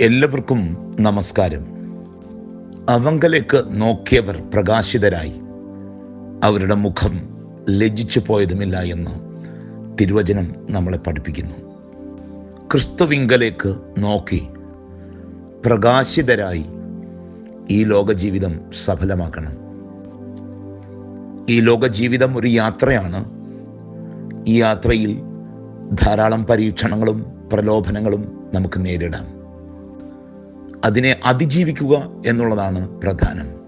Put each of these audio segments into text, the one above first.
എല്ലാവർക്കും നമസ്കാരം. അവങ്കലേക്ക് നോക്കിയവർ പ്രകാശിതരായി. അവരുടെ മുഖം ലജ്ജിച്ചു പോയതുമില്ല എന്ന് തിരുവചനം നമ്മളെ പഠിപ്പിക്കുന്നു. ക്രിസ്തുവിങ്കലേക്ക് നോക്കി പ്രകാശിതരായി ഈ ലോകജീവിതം സഫലമാക്കണം. ഈ ലോകജീവിതം ഒരു യാത്രയാണ്. ഈ യാത്രയിൽ ധാരാളം പരീക്ഷണങ്ങളും പ്രലോഭനങ്ങളും നമുക്ക് നേരിടാം. അതിനെ അതിജീവിക്കുക എന്നുള്ളതാണ് പ്രധാനം.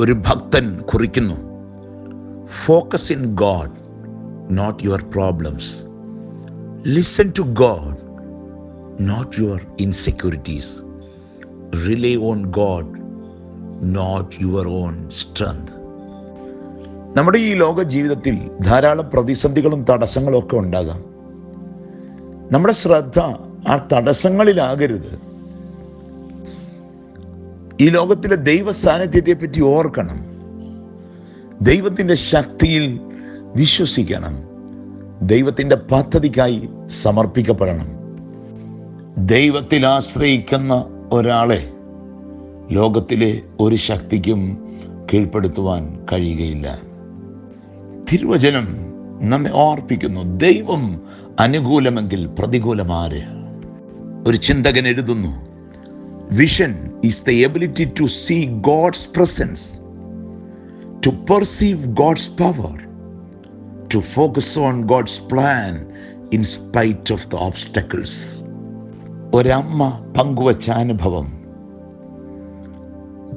ഒരു ഭക്തൻ കുറിക്കുന്നു focus in God not your problems listen to God not your insecurities rely on God not your own strength നമ്മുടെ ഈ ലോക ജീവിതത്തിൽ ധാരാളം പ്രതിസന്ധികളും തടസ്സങ്ങളും ഒക്കെ ഉണ്ടാകാം. നമ്മുടെ ശ്രദ്ധ ആ തടസ്സങ്ങളിലാകരുത്. ഈ ലോകത്തിലെ ദൈവ സാന്നിധ്യത്തെ പറ്റി ഓർക്കണം. ദൈവത്തിന്റെ ശക്തിയിൽ വിശ്വസിക്കണം. ദൈവത്തിന്റെ പദ്ധതിക്കായി സമർപ്പിക്കപ്പെടണം. ദൈവത്തിൽ ആശ്രയിക്കുന്ന ഒരാളെ ലോകത്തിലെ ഒരു ശക്തിക്കും കീഴ്പ്പെടുത്തുവാൻ കഴിയുകയില്ല. തിരുവചനം നമ്മെ ഓർപ്പിക്കുന്നു. ദൈവം അനുകൂലമെങ്കിൽ പ്രതികൂലമാര് ഒരു ചിന്തകൻ എഴുതുന്നു vision is the ability to see God's presence to perceive God's power to focus on God's plan in spite of the obstacles ഒരമ്മ പങ്കുവച്ച അനുഭവം.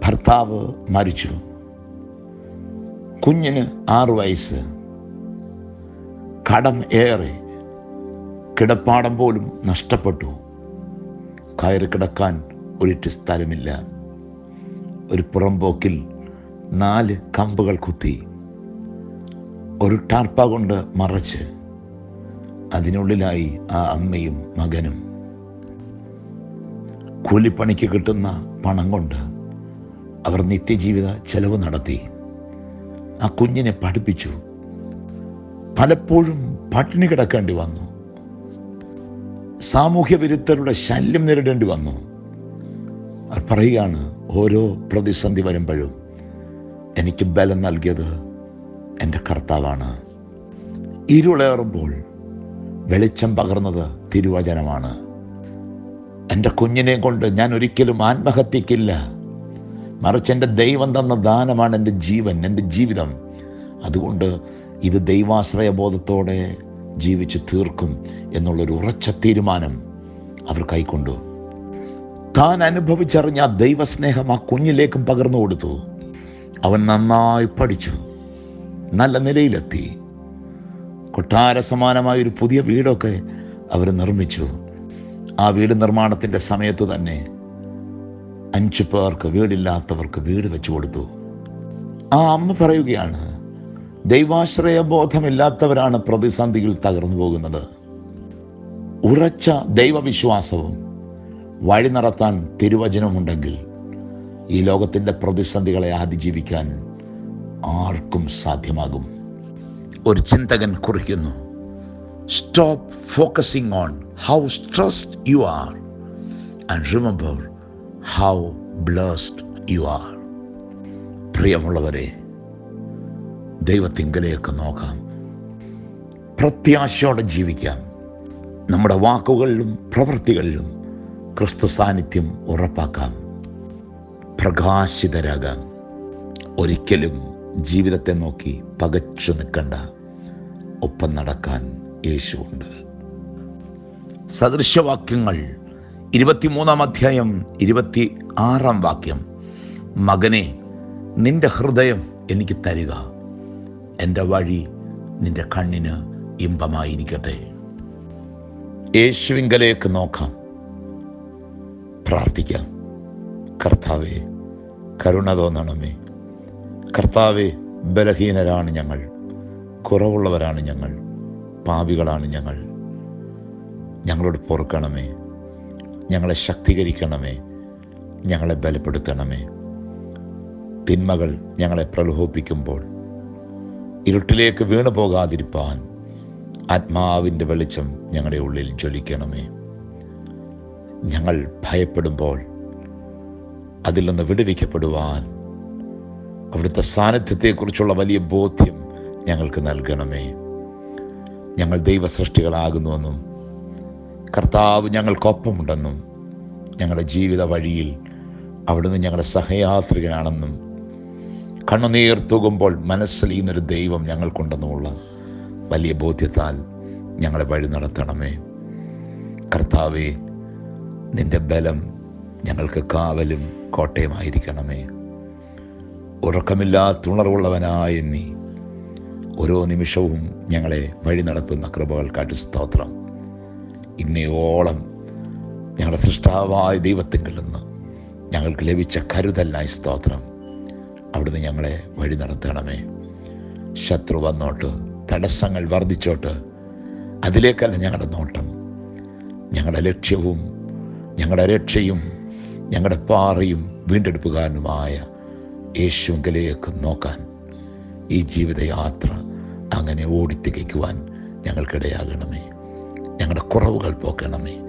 ഭർത്താവ് മരിച്ചു. കുഞ്ഞിന് ആറു വയസ്സ്. കടം ഏറെ. കിടപ്പാടം പോലും നഷ്ടപ്പെട്ടു. കയറി കിടക്കാൻ ഒരിറ്റ് സ്ഥലമില്ല ഒരു പുറംപോക്കിൽ നാല് കമ്പുകൾ കുത്തി. ഒരു ടാർപ്പ കൊണ്ട് മറച്ച്. അതിനുള്ളിലായി ആ അമ്മയും മകനും. കൂലിപ്പണിക്ക് കിട്ടുന്ന പണം കൊണ്ട് അവർ നിത്യജീവിത ചെലവ് നടത്തി. ആ കുഞ്ഞിനെ പഠിപ്പിച്ചു. പലപ്പോഴും പട്ടിണി കിടക്കേണ്ടി വന്നു. സാമൂഹ്യ വിരുദ്ധരുടെ ശല്യം നേരിടേണ്ടി വന്നു. അവർ പറയുകയാണ് ഓരോ പ്രതിസന്ധി വരുമ്പോഴും എനിക്ക് ബലം നൽകിയത് എന്റെ കർത്താവാണ്. ഇരുളേറുമ്പോൾ വെളിച്ചം പകർന്നത് തിരുവചനമാണ്. എന്റെ കുഞ്ഞിനെ കൊണ്ട് ഞാൻ ഒരിക്കലും ആത്മഹത്യക്കില്ല. മറിച്ച് എന്റെ ദൈവം തന്ന ദാനമാണ് എന്റെ ജീവൻ എന്റെ ജീവിതം. അതുകൊണ്ട് ഇത് ദൈവാശ്രയ ബോധത്തോടെ ജീവിച്ച് തീർക്കും എന്നുള്ളൊരു ഉറച്ച തീരുമാനം അവർ കൈക്കൊണ്ടു. താൻ അനുഭവിച്ചറിഞ്ഞ ദൈവസ്നേഹം ആ കുഞ്ഞിലേക്കും പകർന്നു കൊടുത്തു. അവൻ നന്നായി പഠിച്ചു. നല്ല നിലയിലെത്തി. കൊട്ടാര സമാനമായ ഒരു പുതിയ വീടൊക്കെ അവർ നിർമ്മിച്ചു. ആ വീട് നിർമ്മാണത്തിന്റെ സമയത്ത് തന്നെ അഞ്ചു പേർക്ക് വീടില്ലാത്തവർക്ക് വീട് വെച്ചു കൊടുത്തു. ആ അമ്മ പറയുകയാണ് ദൈവാശ്രയ ബോധമില്ലാത്തവരാണ് പ്രതിസന്ധിയിൽ തകർന്നു പോകുന്നത്. ഉറച്ച ദൈവവിശ്വാസവും വഴി നടത്താൻ തിരുവചനമുണ്ടെങ്കിൽ ഈ ലോകത്തിന്റെ പ്രതിസന്ധികളെ അതിജീവിക്കാൻ ആർക്കും സാധ്യമാകും. ഒരു ചിന്തകൻ കുറിക്കുന്നു stop focusing on how stressed you are and remember how blessed you are പ്രിയമുള്ളവരെ ദൈവത്തിങ്കലേക്ക് നോക്കാം. പ്രത്യാശയോടെ ജീവിക്കാം. നമ്മുടെ വാക്കുകളിലും പ്രവൃത്തികളിലും ക്രിസ്തു സാന്നിധ്യം ഉറപ്പാക്കാം. പ്രകാശിതരാകാം. ഒരിക്കലും ജീവിതത്തെ നോക്കി പകച്ചു നിൽക്കണ്ട. ഒപ്പം നടക്കാൻ യേശുവുണ്ട്. സദൃശവാക്യങ്ങൾ ഇരുപത്തിമൂന്നാം അധ്യായം ഇരുപത്തി ആറാം വാക്യം. മകനെ നിന്റെ ഹൃദയം എനിക്ക് തരിക. എന്റെ വഴി നിന്റെ കണ്ണിന് ഇമ്പമായിരിക്കട്ടെ. യേശുവിങ്കലേക്ക് നോക്കാം. പ്രാർത്ഥിക്കാം. കർത്താവെ കരുണ തോന്നണമേ. കർത്താവെ ബലഹീനരാണ് ഞങ്ങൾ. കുറവുള്ളവരാണ് ഞങ്ങൾ. പാപികളാണ് ഞങ്ങൾ. ഞങ്ങളോട് പൊറുക്കണമേ. ഞങ്ങളെ ശക്തീകരിക്കണമേ. ഞങ്ങളെ ബലപ്പെടുത്തണമേ. തിന്മകൾ ഞങ്ങളെ പ്രലോഭിപ്പിക്കുമ്പോൾ ഇരുട്ടിലേക്ക് വീണു പോകാതിരിപ്പാൻ ആത്മാവിന്റെ വെളിച്ചം ഞങ്ങളുടെ ഉള്ളിൽ ജ്വലിക്കണമേ. ഞങ്ങൾ ഭയപ്പെടുമ്പോൾ അതിൽ നിന്ന് വിടുവിക്കപ്പെടുവാൻ അവിടുത്തെ സാന്നിധ്യത്തെക്കുറിച്ചുള്ള വലിയ ബോധ്യം ഞങ്ങൾക്ക് നൽകണമേ. ഞങ്ങൾ ദൈവസൃഷ്ടികളാകുന്നുവെന്നും കർത്താവ് ഞങ്ങൾക്കൊപ്പമുണ്ടെന്നും ഞങ്ങളുടെ ജീവിത വഴിയിൽ അവിടുന്ന് ഞങ്ങളുടെ സഹയാത്രികനാണെന്നും കണ്ണുനീർ തൂകുമ്പോൾ മനസ്സിലിയുന്നൊരു ദൈവം ഞങ്ങൾക്കുണ്ടെന്നുമുള്ള വലിയ ബോധ്യത്താൽ ഞങ്ങളെ വഴി നടത്തണമേ. കർത്താവെ നിന്റെ ബലം ഞങ്ങൾക്ക് കാവലും കോട്ടയമായിരിക്കണമേ. ഉറക്കമില്ലാത്തുണർവുള്ളവനായ നീ ഓരോ നിമിഷവും ഞങ്ങളെ വഴി നടത്തുന്ന കൃപകൾക്കാട്ട് സ്തോത്രം. ഇന്നയോളം ഞങ്ങളുടെ സൃഷ്ടാവായ ദൈവത്തിങ്കിൽ നിന്ന് ഞങ്ങൾക്ക് ലഭിച്ച കരുതലായി സ്തോത്രം. അവിടുന്ന് ഞങ്ങളെ വഴി നടത്തണമേ. ശത്രു വന്നോട്ട് തടസ്സങ്ങൾ വർദ്ധിച്ചോട്ട് അതിലേക്കല്ല ഞങ്ങളുടെ നോട്ടം. ഞങ്ങളുടെ ലക്ഷ്യവും ഞങ്ങളുടെ രക്ഷയും ഞങ്ങളുടെ പാറയും വീണ്ടെടുപ്പുകാരനുമായ യേശുങ്കലേക്ക് നോക്കാൻ ഈ ജീവിതയാത്ര അങ്ങനെ ഓടിത്തികയ്ക്കുവാൻ ഞങ്ങൾക്കിടയാകണമേ. ഞങ്ങളുടെ കുറവുകൾ പോക്കണമേ.